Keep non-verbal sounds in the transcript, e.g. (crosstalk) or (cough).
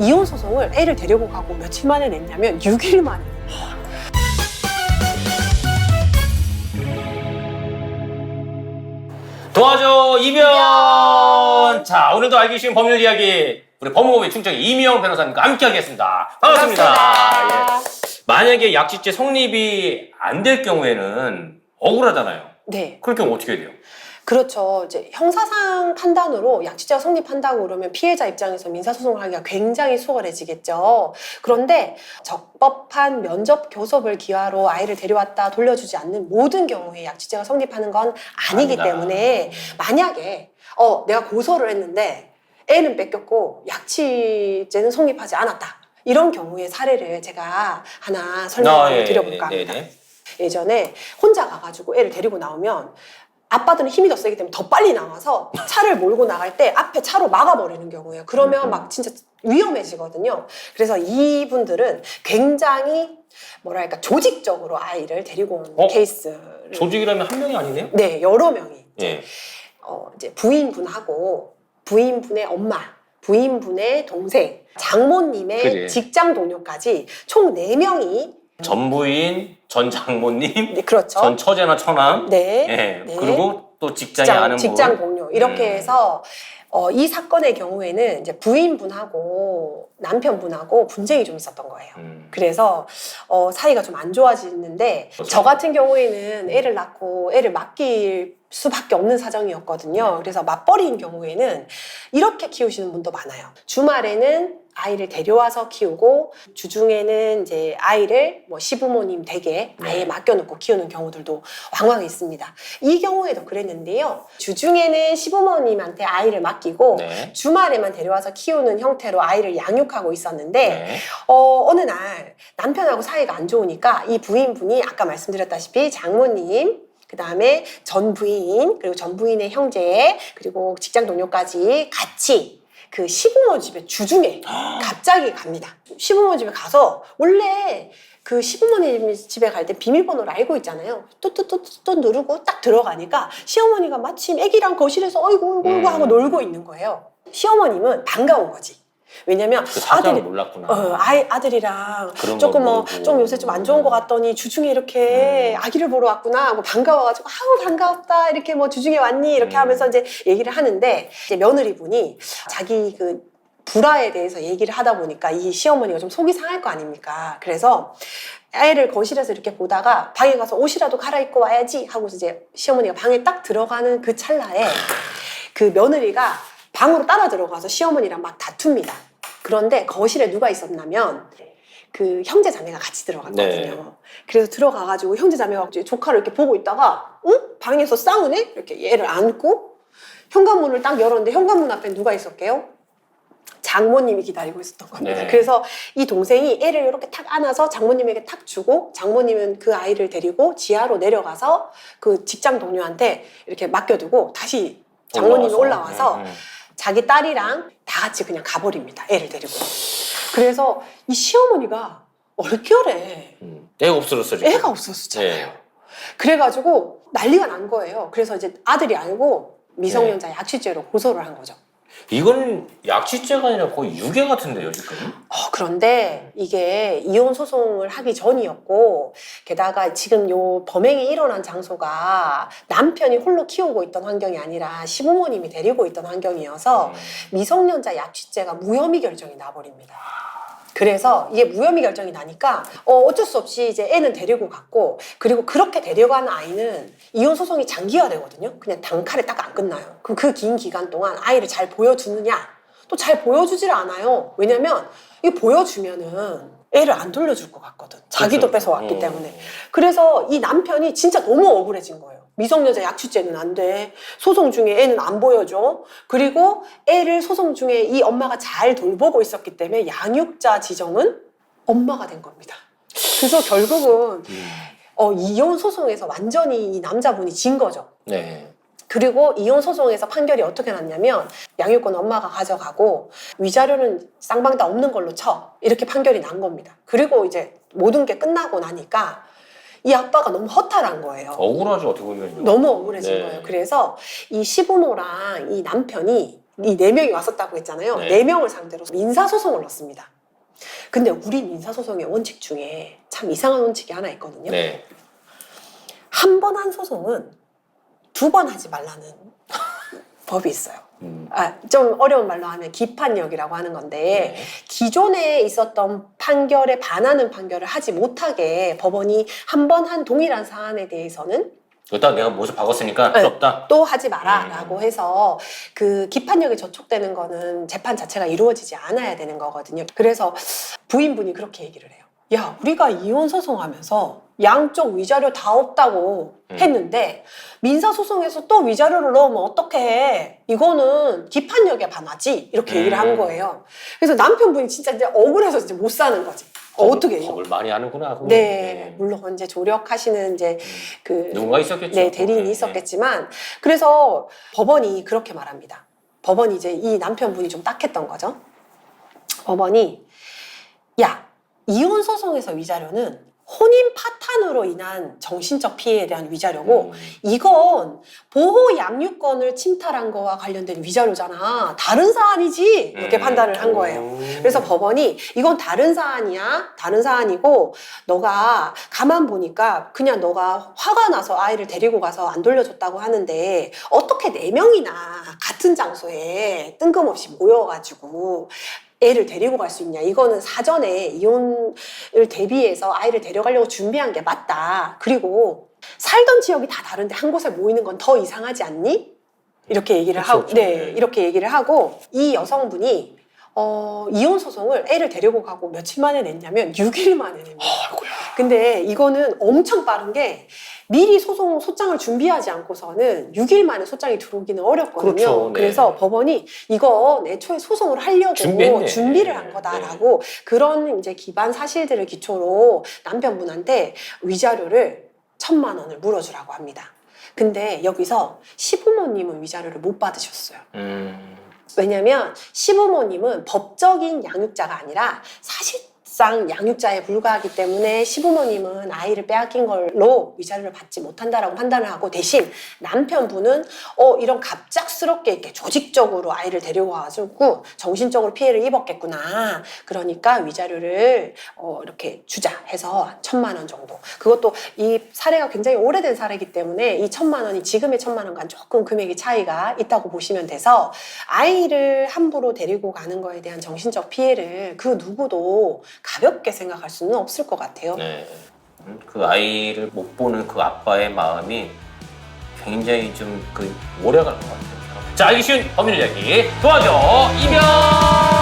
이혼 소송을 애를 데리고 가고 며칠 만에 냈냐면 6일 만에. 도와줘 이면 자 오늘도 알기 쉬운 법률 이야기 우리 법무법의 충정이 이미영 변호사님과 함께 하겠습니다 반갑습니다, 예. 만약에 약식죄 성립이 안 될 경우에는 억울하잖아요 네. 그럴 경우 어떻게 해야 돼요? 그렇죠. 이제 형사상 판단으로 약식죄가 성립한다고 그러면 피해자 입장에서 민사소송을 하기가 굉장히 수월해지겠죠. 그런데 적법한 면접 교섭을 기화로 아이를 데려왔다 돌려주지 않는 모든 경우에 약식죄가 성립하는 건 아니기 아니다. 때문에 만약에 어 내가 고소를 했는데 애는 뺏겼고 약식죄는 성립하지 않았다. 이런 경우의 사례를 제가 하나 설명을 아, 예, 드려볼까 예, 합니다. 네, 네. 예전에 혼자 가가지고 애를 데리고 나오면 아빠들은 힘이 더 세기 때문에 더 빨리 나와서 차를 몰고 나갈 때 앞에 차로 막아버리는 경우예요. 그러면 음. 막 진짜 위험해지거든요. 그래서 이분들은 굉장히 뭐랄까 조직적으로 아이를 데리고 온 어? 케이스를 조직이라면 한 명이 아니네요? 네 여러 명이 예. 어, 이제 부인분하고 부인분의 엄마, 부인분의 동생, 장모님의 그래. 직장 동료까지 총 네명이 전 부인, 전 장모님, 네, 그렇죠. 전 처제나 처남 네. 예. 네. 그리고 또 직장에 직장, 아는 직장 분 동료 이렇게 음. 해서 어, 이 사건의 경우에는 이제 부인분하고 남편분하고 분쟁이 좀 있었던 거예요. 음. 그래서 어, 사이가 좀 안 좋아지는데 그렇죠. 저 같은 경우에는 애를 낳고 애를 맡길 수밖에 없는 사정이었거든요. 그래서 맞벌이인 경우에는 이렇게 키우시는 분도 많아요. 주말에는 아이를 데려와서 키우고 주중에는 이제 아이를 뭐 시부모님 댁에 아예 네. 맡겨놓고 키우는 경우들도 왕왕 있습니다. 이 경우에도 그랬는데요. 주중에는 시부모님한테 아이를 맡기고 네. 주말에만 데려와서 키우는 형태로 아이를 양육하고 있었는데 네. 어, 어느 날 남편하고 사이가 안 좋으니까 이 부인분이 아까 말씀드렸다시피 장모님 그 다음에 전 부인 그리고 전 부인의 형제 그리고 직장 동료까지 같이 그 시부모 집에 주중에 갑자기 갑니다. 시부모 집에 가서 원래 그 시부모님 집에 갈 때 비밀번호를 알고 있잖아요. 또또또또 누르고 딱 들어가니까 시어머니가 마침 애기랑 거실에서 어이구 어이구 어이구 하고 음. 놀고 있는 거예요. 시어머님은 반가운 거지. 왜냐면 그 사정을 아들이 몰랐구나. 어, 아이, 아들이랑 그런 조금 거뭐 모르고. 좀 요새 좀 안 좋은 것 같더니 주중에 이렇게 음. 아기를 보러 왔구나 하고 반가워가지고 아우 반가웠다 이렇게 뭐 주중에 왔니 이렇게 음. 하면서 이제 얘기를 하는데 이제 며느리분이 자기 그 불화에 대해서 얘기를 하다 보니까 이 시어머니가 좀 속이 상할 거 아닙니까 그래서 애를 거실에서 이렇게 보다가 방에 가서 옷이라도 갈아입고 와야지 하고 이제 시어머니가 방에 딱 들어가는 그 찰나에 그 며느리가 방으로 따라 들어가서 시어머니랑 막 다툽니다. 그런데 거실에 누가 있었냐면 그 형제 자매가 같이 들어갔거든요. 네. 그래서 들어가가지고 형제 자매가 조카를 이렇게 보고 있다가 응? 방에서 싸우네? 이렇게 얘를 안고 현관문을 딱 열었는데 현관문 앞에 누가 있었게요? 장모님이 기다리고 있었던 겁니다. 네. 그래서 이 동생이 애를 이렇게 탁 안아서 장모님에게 탁 주고 장모님은 그 아이를 데리고 지하로 내려가서 그 직장 동료한테 이렇게 맡겨두고 다시 장모님이 올라와서 음, 음. 자기 딸이랑 다 같이 그냥 가버립니다. 애를 데리고. 그래서 이 시어머니가 얼결에 음. 애가 없어졌어 지금. 애가 없었잖아요. 네. 그래가지고 난리가 난 거예요. 그래서 이제 아들이 알고 미성년자 네. 약취죄로 고소를 한 거죠. 이건 약취죄가 아니라 거의 유괴 같은데요 지금. 어, 그런데 이게 이혼 소송을 하기 전이었고 게다가 지금 요 범행이 일어난 장소가 남편이 홀로 키우고 있던 환경이 아니라 시부모님이 데리고 있던 환경이어서 음. 미성년자 약취죄가 무혐의 결정이 나버립니다. 그래서 이게 무혐의 결정이 나니까 어, 어쩔 수 없이 이제 애는 데리고 갔고 그리고 그렇게 데려간 아이는 이혼 소송이 장기화되거든요. 그냥 단칼에 딱 안 끝나요. 그럼 그 긴 기간 동안 아이를 잘 보여주느냐? 또 잘 보여주질 않아요. 왜냐면 이거 보여주면은 애를 안 돌려줄 것 같거든. 자기도 그렇죠. 뺏어왔기 음. 때문에. 그래서 이 남편이 진짜 너무 억울해진 거예요. 미성년자 약취죄는 안 돼. 소송 중에 애는 안 보여줘. 그리고 애를 소송 중에 이 엄마가 잘 돌보고 있었기 때문에 양육자 지정은 엄마가 된 겁니다. 그래서 결국은 음. 어, 이혼 소송에서 완전히 이 남자분이 진 거죠. 네. 그리고 이혼 소송에서 판결이 어떻게 났냐면 양육권 엄마가 가져가고 위자료는 쌍방 다 없는 걸로 쳐 이렇게 판결이 난 겁니다. 그리고 이제 모든 게 끝나고 나니까 이 아빠가 너무 허탈한 거예요. 억울하죠 어떻게 보면. 너무 억울해진 네. 거예요. 그래서 이 시부모랑 이 남편이 이 네 명이 왔었다고 했잖아요. 네. 네 명을 상대로 민사 소송을 넣습니다. 근데 우리 민사 소송의 원칙 중에 참 이상한 원칙이 하나 있거든요. 네. 한번한 소송은 두 번 하지 말라는 (laughs) 법이 있어요. 음. 아, 좀 어려운 말로 하면 기판력이라고 하는 건데 네. 기존에 있었던 판결에 반하는 판결을 하지 못하게 법원이 한 번 한 동일한 사안에 대해서는 일단 내가 모습 바꿨으니까 네. 필요 없다. 또 하지 마라라고 음. 해서 그 기판력이 저촉되는 거는 재판 자체가 이루어지지 않아야 되는 거거든요. 그래서 부인분이 그렇게 얘기를 해요. 야, 우리가 이혼 소송하면서 양쪽 위자료 다 없다고 음. 했는데 민사 소송에서 또 위자료를 넣으면 어떡해? 이거는 기판력에 반하지 이렇게 얘기를 한 음. 거예요. 그래서 남편분이 진짜 이제 억울해서 이제 못 사는 거지. 어, 어떻게 해요? 겁을 많이 하는구나. 그분. 네, 물론 이제 조력하시는 이제 그 누군가 있었겠죠. 네, 대리인이 네, 있었겠지만 그래서 법원이 그렇게 말합니다. 법원이 이제 이 남편분이 좀 딱했던 거죠. 법원이 야 이혼 소송에서 위자료는 혼인 파탄으로 인한 정신적 피해에 대한 위자료고 음. 이건 보호 양육권을 침탈한 거와 관련된 위자료잖아. 다른 사안이지. 이렇게 음. 판단을 한 거예요. 음. 그래서 법원이 이건 다른 사안이야. 다른 사안이고 너가 가만 보니까 그냥 너가 화가 나서 아이를 데리고 가서 안 돌려줬다고 하는데 어떻게 네 명이나 같은 장소에 뜬금없이 모여가지고 애를 데리고 갈 수 있냐. 이거는 사전에 이혼을 대비해서 아이를 데려가려고 준비한 게 맞다. 그리고 살던 지역이 다 다른데 한 곳에 모이는 건 더 이상하지 않니? 이렇게 얘기를 그쵸, 하고, 그쵸. 네, 네. 이렇게 얘기를 하고 이 여성분이 어, 이혼 소송을 애를 데리고 가고 며칠 만에 냈냐면 6일 만에 냅니다. 아이고야. 근데 이거는 엄청 빠른 게 미리 소송 소장을 준비하지 않고서는 6일 만에 소장이 들어오기는 어렵거든요. 그렇죠, 네. 그래서 법원이 이거 애초에 소송을 하려고 준비했네. 준비를 한 거다라고 그런 이제 기반 사실들을 기초로 남편분한테 위자료를 천만 원을 물어주라고 합니다. 근데 여기서 시부모님은 위자료를 못 받으셨어요. 음. 왜냐면 시부모님은 법적인 양육자가 아니라 사실 상 양육자에 불과하기 때문에 시부모님은 아이를 빼앗긴 걸로 위자료를 받지 못한다라고 판단을 하고 대신 남편분은 어 이런 갑작스럽게 이렇게 조직적으로 아이를 데리고 와가지고 정신적으로 피해를 입었겠구나. 그러니까 위자료를 어 이렇게 주자 해서 천만 원 정도. 그것도 이 사례가 굉장히 오래된 사례이기 때문에 이 천만 원이 지금의 천만 원과 조금 금액이 차이가 있다고 보시면 돼서 아이를 함부로 데리고 가는 거에 대한 정신적 피해를 그 누구도 가볍게 생각할 수는 없을 것 같아요. 네. 음, 그 아이를 못 보는 그 아빠의 마음이 굉장히 좀 그 오래 갈것 같아요. 자, 알기 쉬운 법률 이야기 도와줘 이병.